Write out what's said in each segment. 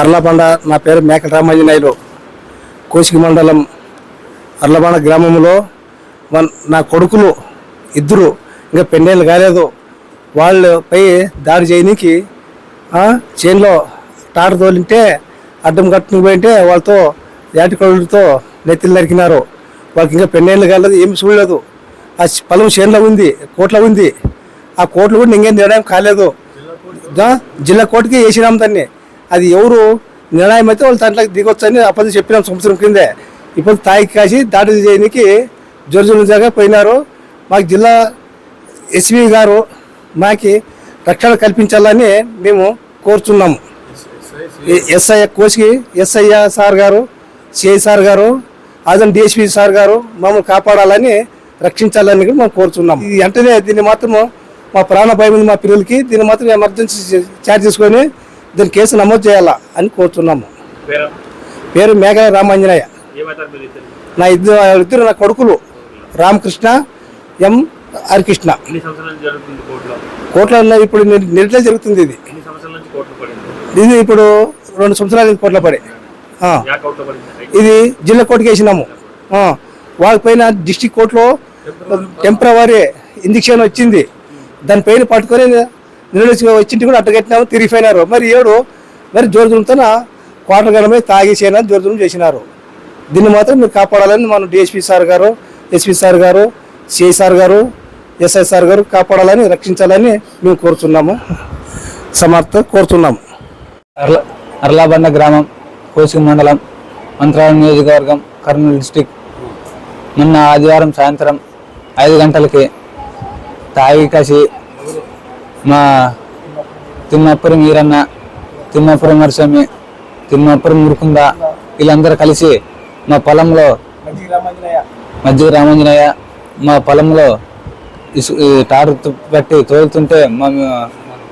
అర్లబండ నా పేరు మేకల నాయుడు. కోసికి మండలం అర్లబండ గ్రామంలో వన్ నా కొడుకులు ఇద్దరు ఇంకా పెన్నేళ్ళు కాలేదు. వాళ్ళపై దాడి చేయనీకి చేనులో టార్ తోలింటే అడ్డం కట్టుకుని పోయింటే వాళ్ళతో యాటి నెత్తిలు నరికినారు. వాళ్ళకి ఇంకా పెన్నేళ్ళు కాలేదు ఏమి చూడలేదు. ఆ పొలం చేనులో ఉంది కోట్లో ఉంది. ఆ కోట్లు కూడా ఇంకేం నిర్ణయం కాలేదు. జిల్లా కోర్టుకి వేసినాం దాన్ని. అది ఎవరు నిర్ణయం అయితే వాళ్ళు దాంట్లోకి దిగొచ్చని అప్పటి చెప్పినాం సంవత్సరం కిందే. ఇప్పుడు తాయికి కాసి దాడి చేయడానికి జోరుజుల దాకా పోయినారు. మాకు జిల్లా ఎస్వి గారు మాకి రక్షణ కల్పించాలని మేము కోరుతున్నాము SI కోసికి SI sir garu CI sir garu అదన డిఎస్పి సార్ గారు మమ్మల్ని కాపాడాలని రక్షించాలని కూడా మేము కోరుతున్నాం ఇది వెంటనే దీన్ని మాత్రము మా ప్రాణ భయం ఉంది మా పిల్లలకి దీన్ని మాత్రం ఎమర్జెన్సీ చార్జ్ చేసుకొని దీని కేసు నమోదు చేయాలా అని కోరుతున్నాము. పేరు? మేఘల రామాంజనేయ. నా ఇద్దరు ఇద్దరు నా కొడుకులు రామకృష్ణ ఎం హరికృష్ణ. కోట్ల ఇప్పుడు నిరుట్లే జరుగుతుంది ఇది. ఇది ఇప్పుడు రెండు సంవత్సరాలు కోట్ల పడి ఇది జిల్లా కోర్టుకి వేసినాము. ఆ, వాళ్ళ పైన డిస్టిక్ కోర్టులో టెంపరవరీ. ఇంజక్షన్ వచ్చింది. దానిపైన పట్టుకొని నిలదీసి వచ్చింటి కూడా అట్టగట్టినాము తిరిగిపోయినారు. మరి ఏడు మరి జోరుదులతో క్వార్టర్ గడమే తాగేసేయాలని జోరుదులు చేసినారు. దీన్ని మాత్రం మీరు కాపాడాలని మన DSP sir garu SP sir garu CI sir garu SI sir garu కాపాడాలని రక్షించాలని మేము కోరుతున్నాము సమర్థ కోరుతున్నాము అర్లా అర్లాబండ గ్రామం కోసిక మండలం మంత్రాలయం నియోజకవర్గం కర్నూలు డిస్టిక్. మొన్న ఆదివారం సాయంత్రం ఐదు గంటలకి తాగి కసి మా తిమ్మపురం ఈరన్న తిమ్మపురం నరసమి తిమ్మపురం మురుకుంద వీళ్ళందరూ కలిసి మా పొలంలో మజ్జిగ రామాంజనేయ మా పొలంలో ఇసు ఈ టారు తు- పెట్టి తోలుతుంటే మా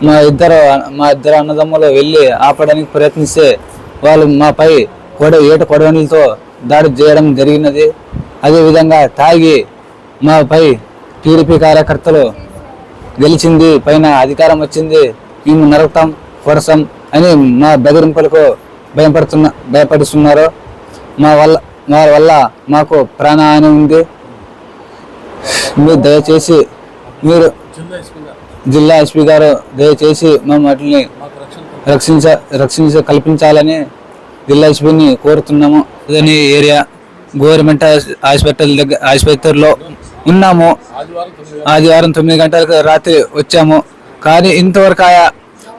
మా ఇద్దరు మా ఇద్దరు అన్నదమ్ములు వెళ్ళి ఆపడానికి ప్రయత్నిస్తే వాళ్ళు మాపై కొడ ఏట కొడవనిలతో దాడి చేయడం జరిగినది. అదేవిధంగా తాగి మాపై టీడీపీ కార్యకర్తలు గెలిచింది పైన అధికారం వచ్చింది మేము నరకతాం కొడసాం అని మా బెదిరింపులకు భయపడుతున్న భయపడుతున్నారు. మా వల్ల మా వల్ల మాకు ప్రాణహాని ఉంది. మీరు దయచేసి మీరు జిల్లా ఎస్పీ గారు దయచేసి మా వాటిని రక్షించ రక్షించ కల్పించాలని జిల్లా ఎస్పీని కోరుతున్నాము. ఏరియా గవర్నమెంట్ హాస్పిటల్ దగ్గర ఆసుపత్రిలో ఉన్నాము. ఆదివారం తొమ్మిది గంటలకు రాత్రి వచ్చాము. కానీ ఇంతవరకు ఆయా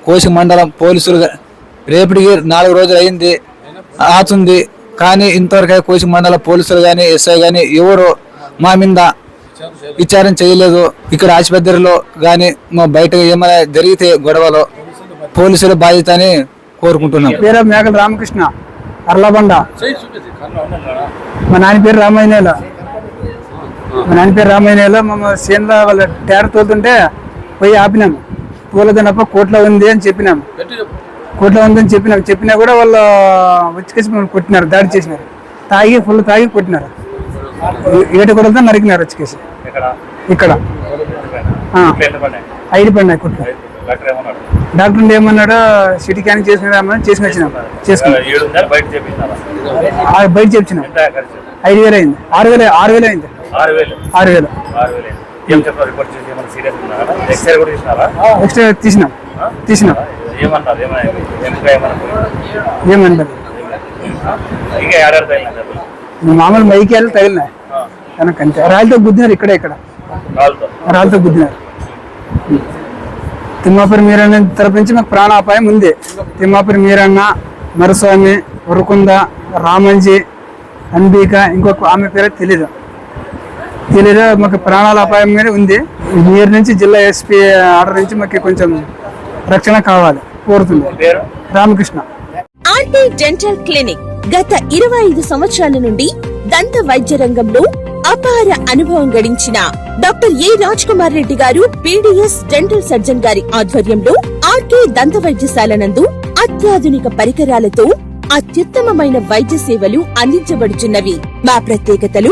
కోసి మండలం పోలీసులు రేపటికి నాలుగు రోజులు అయింది ఆతుంది. కానీ ఇంతవరకు కోసి మండల పోలీసులు కానీ ఎస్ఐ కానీ ఎవరు మా మీద విచారణ చేయలేదు. ఇక్కడ ఆసుపత్రిలో కానీ మా బయట ఏమైనా జరిగితే గొడవలో పోలీసుల బాధ్యత అని కోరుకుంటున్నాం. పేరు మేకల రామకృష్ణ అర్లబండ. మా నాన్న పేరు రామాయణ మా నాన్న పేరు రామాయణేల మా సీన్లో వాళ్ళ టేర తోలుతుంటే పోయి ఆపినాము తోలదనప్ప కోట్లో ఉంది అని చెప్పినాము కోట్లో ఉందని చెప్పినాం. చెప్పినా కూడా వాళ్ళు వచ్చేసి మమ్మల్ని కొట్టినారు దాడి చేసినారు. తాగి ఫుల్ తాగి కొట్టినారు. ఏట కొడలతో నరికినారు వచ్చేసి ఇక్కడ. ఐదు పడినాయి కొట్లు డాక్టర్ ఏమన్నాడు? సిటీ స్కాన్ చేసిన చేసుకుని వచ్చినాం. చేసుకున్నాం బయట చేపించారా ఆ, బయట చెప్పినాం. ఎంత ఖర్చు? ఐదు వేలు అయింది. ఆరు వేలు ఆరు వేలు అయింది. ఆరు వేలు ఆరు వేలు ఆరు వేలు ఏం చెప్పారు? రిపోర్ట్ చేసి ఏమైనా సీరియస్ ఉన్నారా? ఎక్స్రే కూడా తీసినారా? ఎక్స్ట్రా తీసినాం. తీసినాం. ఏమన్నారు? ఏమైనా? ఏమన్నారు? ఇంకా మామూలు మైకేళ్ళు తగిలినాయి. కనుక అంతే రాళ్ళతో గుద్దినారు ఇక్కడ ఇక్కడ. రాళ్ళతో? గుద్దినారు. తిమ్మాపురి మీరన్న తరపు నుంచి మాకు ప్రాణాపాయం ఉంది. తిమ్మాపురి మీరన్న మరుస్వామి ఉరుకుంద రామంజి అంబిక ఇంకొక ఆమె పేరు తెలీదు. తెలీదు మాకు ప్రాణాల అపాయం మీద ఉంది. మీరు నుంచి జిల్లా ఎస్పీ ఆర్డర్ నుంచి మాకు కొంచెం రక్షణ కావాలి. కోరుతుంది. పేరు? రామకృష్ణ. ఆర్టీ డెంటల్ క్లినిక్ గత ఇరవై ఐదు సంవత్సరాల నుండి దంత వైద్య రంగంలో అపార అనుభవం గడించిన doctor A Raj Kumar Reddy garu PDS dental surgeon గారి ఆధ్వర్యంలో ఆర్కే దంత వైద్యశాల నందు అత్యాధునిక పరికరాలతో అత్యుత్తమమైన వైద్య సేవలు అందించబడుచున్నవి. మా ప్రత్యేకతలు